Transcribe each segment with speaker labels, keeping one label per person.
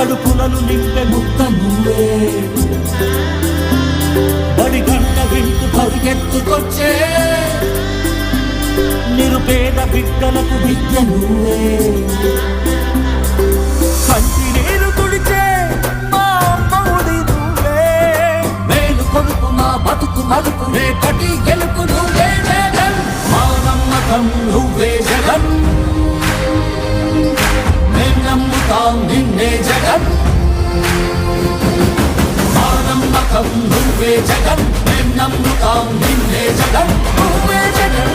Speaker 1: కడుపులను నింపే ముక్త నువ్వే. బడి గంట వింటూ పరిగెత్తుకొచ్చే నిరుపేద బిడ్డలకు విద్య నువ్వే. కంటి నీరు తుడిచే మా అమ్మఒడి నువ్వే. మేలు కొడుకు మా బతుకు మలుపు రేపటి గెలుపు నువ్వే మా నమ్మకం నువ్వు నువ్వే జగన్ మేం నమ్ముతాం నిన్నే జగం నువ్వే జగం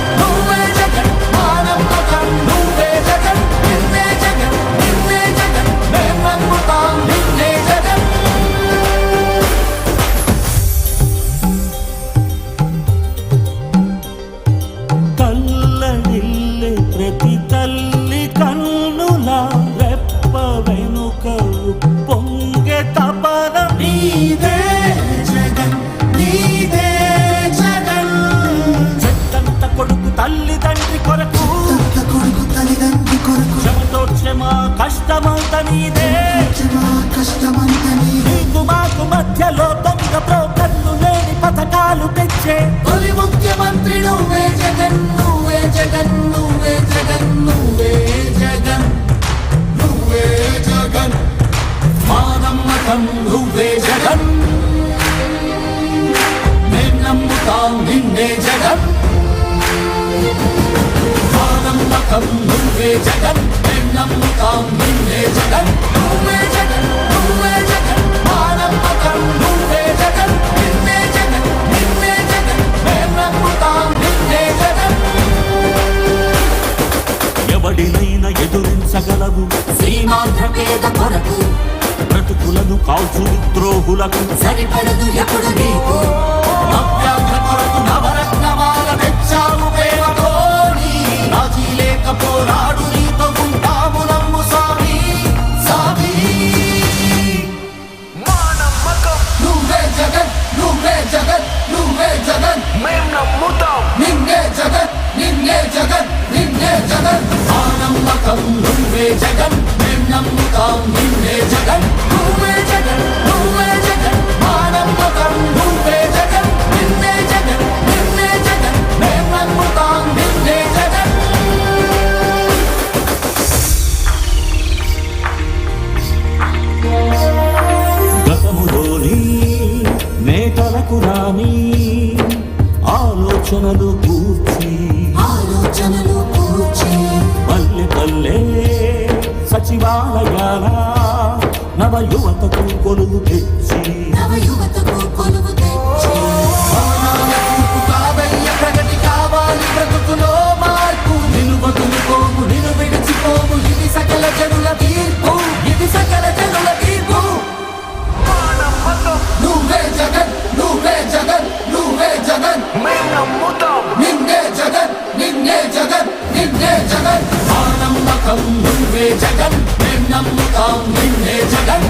Speaker 1: కష్టమంత నీదే. నీకు మాకు మధ్యలో దొంగ బ్రోకర్లు లేని పథకాలు తెచ్చే. తొలి ముఖ్యమంత్రి నువ్వే జగన్ నువ్వే జగన్ నువ్వే జగన్ నువ్వే జగన్ నువ్వే జగన్. మా నమ్మకం నువ్వే జగన్. మేం నమ్ముతాం నిన్నే జగన్. మా నమ్మకం నువ్వే జగన్. నమ్ముతాం నిన్నే జగన్ నువ్వే జగన్ నువ్వే జగన్ మా నమ్మకం నువ్వే జగన్ నిన్నే జగన్ నిన్నే జగన్ మేం నమ్ముతాం నిన్నే జగన్ ఎవడినైనా ఎదురించగలవు.
Speaker 2: సీమాంధ్ర పేద కొరకు
Speaker 1: బ్రతుకులను కాల్చు ద్రోహులకు.
Speaker 2: సరిపడదు ఎప్పుడు నీకు.
Speaker 1: నువ్వే జగన్ నువ్వే జగన్.
Speaker 3: మేం నమ్ముతాం.
Speaker 1: నిన్నే జగన్ నిన్నే జగన్ నిన్నే జగన్. ఆ నమ్మకం నువ్వే జగన్. మేం నమ్ముతాం నిన్నే జగన్. నువ్వే రాని ఆలోచనలు కూర్చి.
Speaker 2: ఆలోచనలు కూర్చి.
Speaker 1: పల్లె పల్లె సచివాలయాల నవ యువతకు కొలువు తెచ్చి.
Speaker 2: నవ యువతకు కొలువు తెచ్చి.
Speaker 1: ప్రగతి కావాలి బ్రతుకులో మార్పు. నిలువదులుకోము నిలు విడిచిపోము ఇది సకల జనుల తీర్పు. ఇది సకల జగన్
Speaker 3: మేం నమ్ముతాం
Speaker 1: నిన్నే జగన్.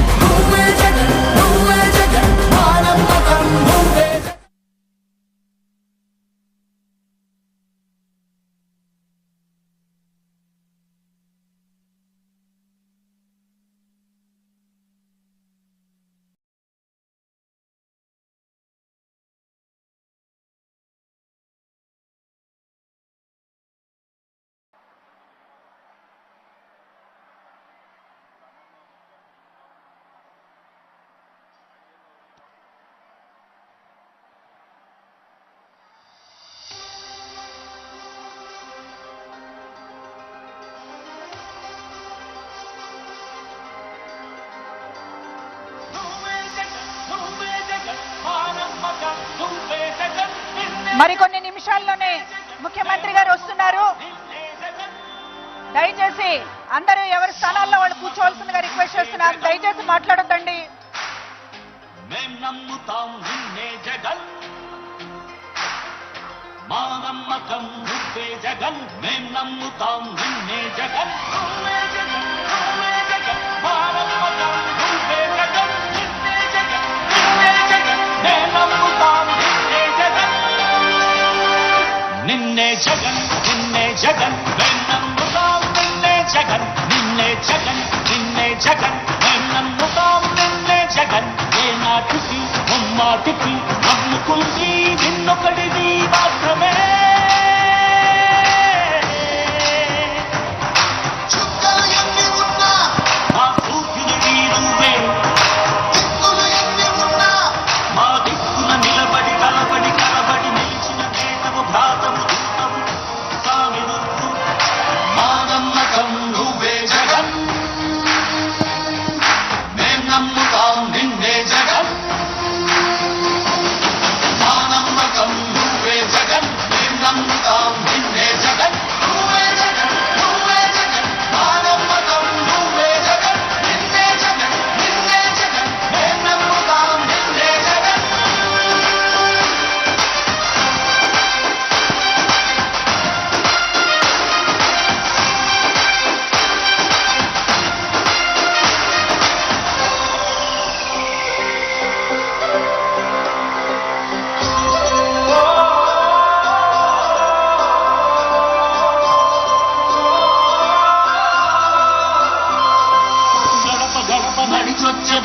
Speaker 4: మరికొన్ని నిమిషాల్లోనే ముఖ్యమంత్రి గారు వస్తున్నారు. దయచేసి అందరూ ఎవరి స్థానాల్లో వాళ్ళు కూర్చోవలసిందిగా రిక్వెస్ట్ చేస్తున్నారు. దయచేసి మాట్లాడొద్దండి.
Speaker 1: జగన్. మా నమ్మకం జగన్. మేం నమ్ముతాం నిన్నే జగన్. జగన్ మేం నమ్ముతాం నిన్నే జగన్ నిన్నే జగన్ నిన్నే జగన్ మేం నమ్ముతాం నిన్నే జగన్ ఏ నాటికి ఉమ్మాటికి అమ్ముకుంది నిన్నొకటిది మాత్రమే.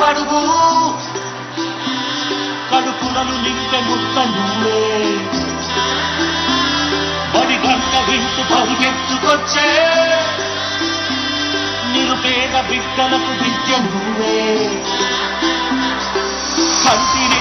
Speaker 1: పడుగు కడుపులను నింపె ముత్త నువ్వే బడి గంట వింటు పరిగెత్తుకొచ్చే నిరుపేద బిడ్డలకు విద్య నువ్వే కంటిని